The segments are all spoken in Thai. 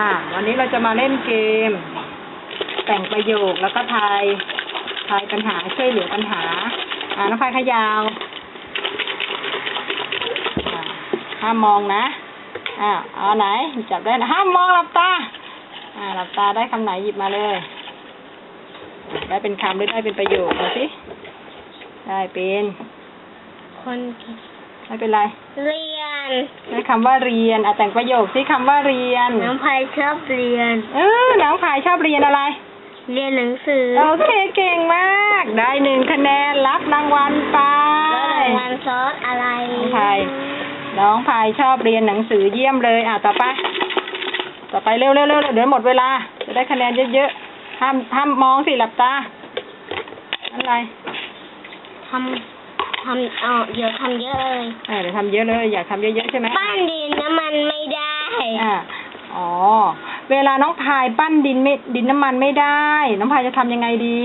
อ่าวันนี้เราจะมาเล่นเกม แต่งประโยคแล้วก็ทายทายปัญหาช่วยเหลือปัญหา อ่าน้องพายขยาวอ่าห้ามมองนะอ่าเอาไหนจับได้นะห้ามมองหลับตา อ่าหลับตาได้คำไหนหยิบมาเลยอ่าได้เป็นคำหรือได้เป็นประโยคเอาสิได้เป็น คน ไม่เป็นไร เรีย นได้คำว่าเรียนอะแต่งประโยคสิคำว่าเรียน น้องพายชอบเรียน เออน้องพายชอบเรียนอะไร เรียนหนังสือ โอเคเก่งมาก ได้หนึ่งคะแนนรับรางวัลไปแล้วรางวัลซอสอะไรน้องพายน้องพายชอบเรียนหนังสือเยี่ยมเลย อะต่อไป ต่อไปเร็วเร็วเร็วเดี๋ยวหมดเวลา จะได้คะแนนเยอะๆห้ามห้ามมองสิหลับตาอะไรทำ ทำเอาเดี๋ยวทำเยอะเลยเออเดี๋ยวทำเยอะเลย อยากทำเยอะๆใช่ไหมปั้นดินน้ำมันไม่ได้อ่าอ๋อ เวลาน้องพายปั้นดินไม่ดินน้ำมันไม่ได้ น้องพายจะทำยังไงดี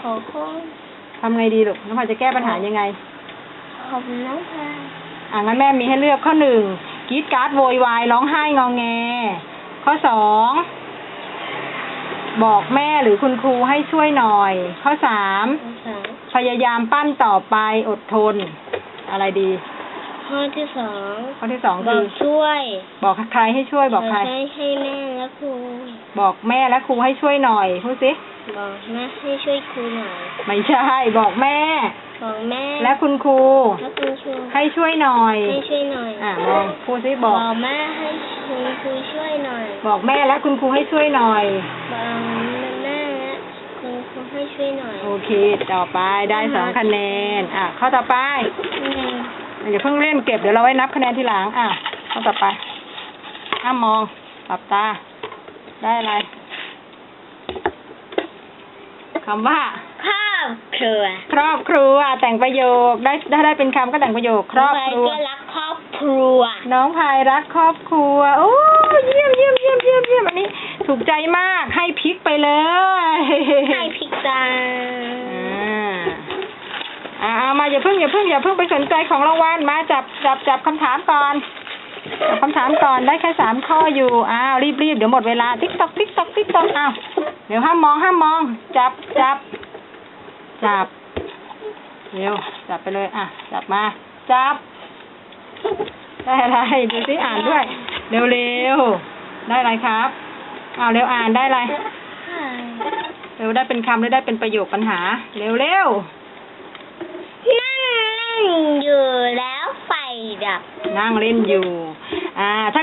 ขอคุณทำไงดีลูกน้องพายจะแก้ปัญหายังไงขอบคุณน้องพายอ่างั้นแม่มีให้เลือกข้อหนึ่งกรีดการ์ดโวยวายร้องไห้งองแง ข้อสอง บอกแม่หรือคุณครูให้ช่วยหน่อย ข้อสามข้อสามพยายามปั้นต่อไปอดทน อะไรดี ข้อที่สองข้อที่สองบอคืกอช่วยบอกใครให้ช่วยบอกใคร ให้ให้แม่และครูบอกแม่และครูให้ช่วยหน่อยพูดสิบอกแม่ให้ช่วยครูหน่อยไม่ใช่ บอกแม่ บอกแม่และคุณครูและคุณครูให้ช่วยหน่อย ให้ช่วยหน่อยอ่ามองพูดสิบอกบอกแม่ให้คุณครูช่วยหน่อย บอกแม่และคุณครูให้ช่วยหน่อยบอกแม่และคุณครูให้ช่วยหน่อยโอเค ต่อไปได้สองคะแนน อะ ข้อต่อไป หนึ่ง เดี๋ยวเพิ่งเล่นเก็บเดี๋ยวเราไว้นับคะแนนทีหลังอะข้อต่อไปห้ามมองหลับตา ได้อะไรคำว่าครอบครัว ครอบครัวแต่งประโยคได้ได้ได้เป็นคำก็แต่งประโยค ครอบครัวก็รักครอบครัว น้องพายรักครอบครัว โอ้เยี่ยมเยี่ยมเยี่ยมเยี่ยมเยี่ยมอันนี้ ถูกใจมากให้พริกไปเลย ให้พิกซา อ่าเอามาอย่าเพิ่งอย่าเพิ่งอย่าเพิ่งไปสนใจของรางวัลมาจับจับจับคำถามก่อนจับคำถามก่อนได้แค่สามข้ออยู่อ้าวรีบรีบเดี๋ยวหมดเวลาติ๊กตอกติ๊กตอกติ๊กตอกอ้าวเดี๋ยวห้ามมองห้ามมอง จับจับจับเร็วจับไปเลยอะจับมา จับได้อะไรดูสิอ่านด้วย เร็วเร็วได้อะไรครับอ้าวเร็วอ่านได้อะไรเร็วได้เป็นคำหรือได้เป็นประโยคปัญหา เร็วเร็ว นั่งเล่นอยู่แล้วไฟดับ นั่งเล่นอยู่ อ่าถ้า